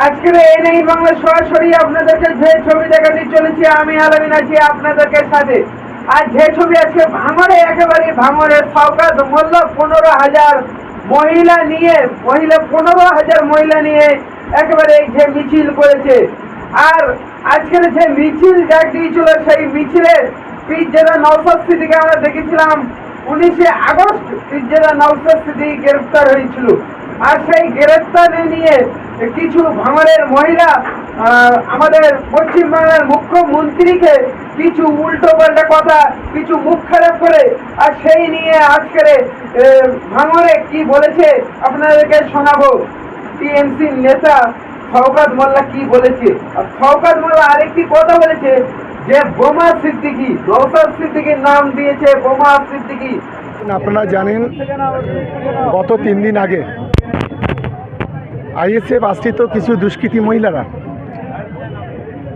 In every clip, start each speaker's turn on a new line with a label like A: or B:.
A: আজকের এই নেই বাংলা সরাসরি আপনাদেরকে যে ছবি দেখাতে চলেছি, আমি আলমিন আছি আপনাদেরকে সাথে। আর যে ছবি আজকে ভাঙরে, একেবারে ভাঙরে সৌকাত মোল্লা পনেরো হাজার মহিলা নিয়ে, মহিলা পনেরো হাজার মহিলা নিয়ে একেবারে যে মিছিল করেছে। আর আজকের যে মিছিল ডাক দিয়েছিল, সেই মিছিলের পিজ্জেরা নৌসাদ স্মৃতিকে আমরা দেখেছিলাম। উনিশে আগস্ট পিজ্জেরা নৌসাদ স্মৃতি গ্রেফতার হয়েছিল। আর সেই গ্রেফতারে নিয়ে কিছু ভাঙড়ের মহিলা আমাদের পশ্চিমবাংলার মুখ্যমন্ত্রীকে কিছু উল্টো পাল্টা কথা, কিছু মুখ খারাপ করে, আর সেই নিয়ে আজকের ভাঙড়ে কি বলেছে আপনাদেরকে শোনাবো। টিএমসি নেতা শওকাত মোল্লা কি বলেছে? আর শওকাত মোল্লা আরেকটি কথা বলেছে যে বোমা সিদ্দিকি নৌসাদ সিদ্দিকির নাম দিয়েছে বোমা সিদ্দিকি।
B: আপনারা জানেন, গত তিন দিন আগে আইএসএফ আশ্রিত কিছু দুষ্কৃতী মহিলারা,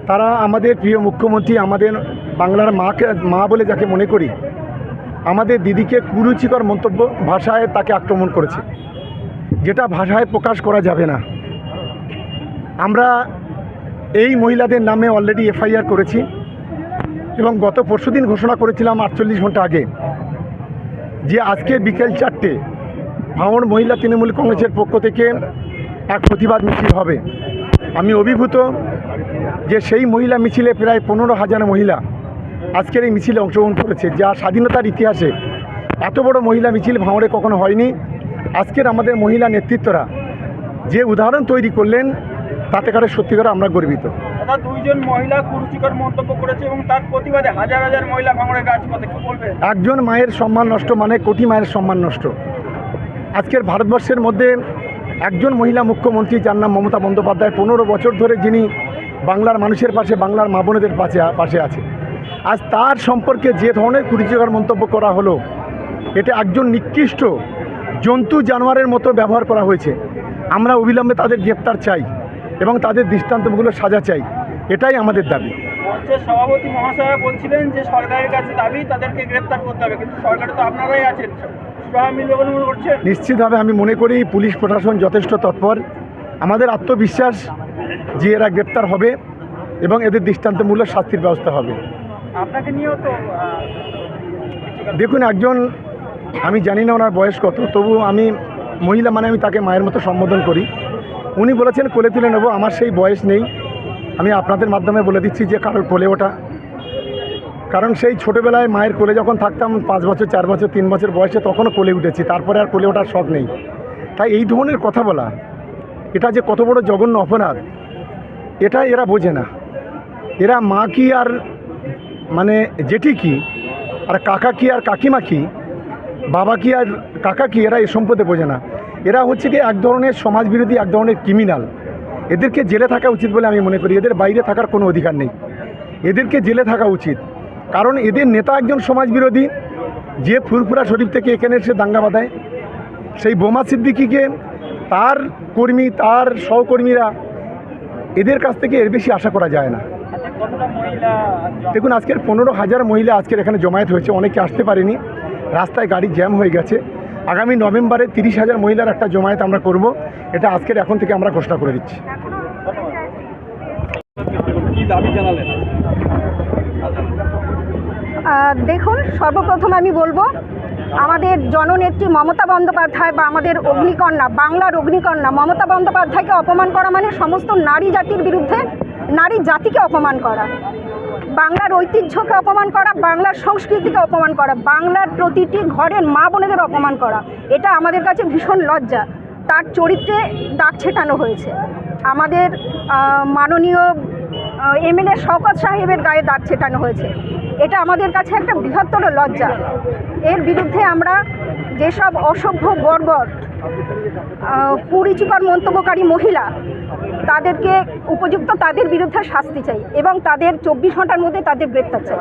B: তারা আমাদের প্রিয় মুখ্যমন্ত্রী, আমাদের বাংলার মাকে, মা বলে যাকে মনে করি, আমাদের দিদিকে কুরুচিকর মন্তব্য ভাষায় তাকে আক্রমণ করেছে, যেটা ভাষায় প্রকাশ করা যাবে না। আমরা এই মহিলাদের নামে অলরেডি এফআইআর করেছি এবং গত পরশুদিন ঘোষণা করেছিলাম আটচল্লিশ ঘণ্টা আগে যে আজকে বিকেল চারটে ভাঙড় মহিলা তৃণমূল কংগ্রেসের পক্ষ থেকে এক প্রতিবাদ মিছিল হবে। আমি অভিভূত যে সেই মহিলা মিছিলে প্রায় পনেরো হাজার মহিলা আজকের এই মিছিলে অংশগ্রহণ করেছে যা স্বাধীনতার ইতিহাসে এত বড় মহিলা মিছিল ভাঙড়ে কখনো হয়নি। আজকের আমাদের মহিলা নেতৃত্বরা যে উদাহরণ তৈরি করলেন তাতে করে সত্যিকার আমরা গর্বিত।
C: দুইজন মহিলা কুরুচিকর মন্তব্য করেছে এবং তার প্রতিবাদে হাজার হাজার মহিলা ভাঙড়ের রাজপথে। কি
B: একজন মায়ের সম্মান নষ্ট মানে কোটি মায়ের সম্মান নষ্ট। আজকের ভারতবর্ষের মধ্যে একজন মহিলা মুখ্যমন্ত্রী যার নাম মমতা বন্দ্যোপাধ্যায়, পনেরো বছর ধরে যিনি বাংলার মানুষের পাশে, বাংলার মা বোনেদের পাশে পাশে আছে। আজ তার সম্পর্কে যে ধরনের কুরুচিকর মন্তব্য করা হলো এটা একজন নিকৃষ্ট জন্তু জানোয়ারের মতো ব্যবহার করা হয়েছে। আমরা অবিলম্বে তাদের গ্রেপ্তার চাই এবং তাদের দৃষ্টান্তগুলো সাজা চাই। এটাই আমাদের দাবি।
C: মঞ্চের সভাপতি মহাশয়া বলছিলেন যে সরকারের কাছে দাবি তাদেরকে গ্রেপ্তার করতে হবে। কিন্তু সরকারে তো আপনারাই আছেন।
B: নিশ্চিতভাবে আমি মনে করি পুলিশ প্রশাসন যথেষ্ট তৎপর। আমাদের আত্মবিশ্বাস যে এরা গ্রেপ্তার হবে এবং এদের দৃষ্টান্তমূলক শাস্তির ব্যবস্থা হবে।
C: আপনাকে নিয়েও তো
B: দেখুন একজন আমি জানি না ওনার বয়স কত তবু আমি মহিলা মানে আমি তাকে মায়ের মতো সম্বোধন করি। উনি বলেছেন কোলে তুলে নেব আমার সেই বয়স নেই। আমি আপনাদের মাধ্যমে বলে দিচ্ছি যে কারোর কোলে ওঠা। কারণ সেই ছোটোবেলায় মায়ের কোলে যখন থাকতাম, পাঁচ বছর, চার বছর, তিন বছর বয়সে তখনও কোলে উঠেছি। তারপরে আর কোলে ওঠার শখ নেই। তাই এই ধরনের কথা বলা, এটা যে কত বড় জঘন্য অপরাধ এটা এরা বোঝে না। এরা মা কি আর মানে জেঠি কি, আর কাকা কি আর কাকিমা কি, বাবা কি আর কাকা কি, এরা এই সম্পদে বোঝে না। এরা হচ্ছে কি এক ধরনের সমাজবিরোধী, এক ধরনের ক্রিমিনাল এদেরকে জেলে থাকা উচিত বলে আমি মনে করি। এদের বাইরে থাকার কোনো অধিকার নেই। এদেরকে জেলে থাকা উচিত। কারণ এদের নেতা একজন সমাজবিরোধী, যে ফুরফুরা শরীফ থেকে এখানে এসে দাঙ্গা বাঁধায়। সেই বোমা সিদ্দিকিকে তার কর্মী, তার সহকর্মীরা এদের কাছ থেকে এর বেশি আশা করা যায় না। দেখুন, আজকের পনেরো হাজার মহিলা আজকের এখানে জমায়েত হয়েছে। অনেকে আসতে পারেনি। রাস্তায় গাড়ি জ্যাম হয়ে গেছে। আগামী নভেম্বরে তিরিশ হাজার মহিলার একটা জমায়েত আমরা করব। এটা আজকের এখন থেকে আমরা ঘোষণা করে দিচ্ছি।
C: দাবি জানালেন
D: দেখুন, সর্বপ্রথম আমি বলব, আমাদের জননেত্রী মমতা বন্দ্যোপাধ্যায় বা আমাদের অগ্নিকন্যা, বাংলার অগ্নিকন্যা, মমতা বন্দ্যোপাধ্যায়কে অপমান করা মানে সমস্ত নারী জাতির বিরুদ্ধে নারী জাতিকে অপমান করা। বাংলার ঐতিহ্যকে অপমান করা, বাংলার সংস্কৃতিকে অপমান করা, বাংলার প্রতিটি ঘরের মা বোনেদের অপমান করা, এটা আমাদের কাছে ভীষণ লজ্জা। তার চরিত্রে দাগ ছেটানো হয়েছে। আমাদের মাননীয় এমএলএ শওকত সাহেবের গায়ে দাগ ছেটানো হয়েছে। এটা আমাদের কাছে একটা বৃহত্তর লজ্জা। এর বিরুদ্ধে আমরা যেসব অসভ্য বর্বর কুরুচিকর মন্তব্যকারী মহিলা, তাদেরকে উপযুক্ত তাদের বিরুদ্ধে শাস্তি চাই এবং তাদের চব্বিশ ঘণ্টার মধ্যে তাদের গ্রেপ্তার চাই।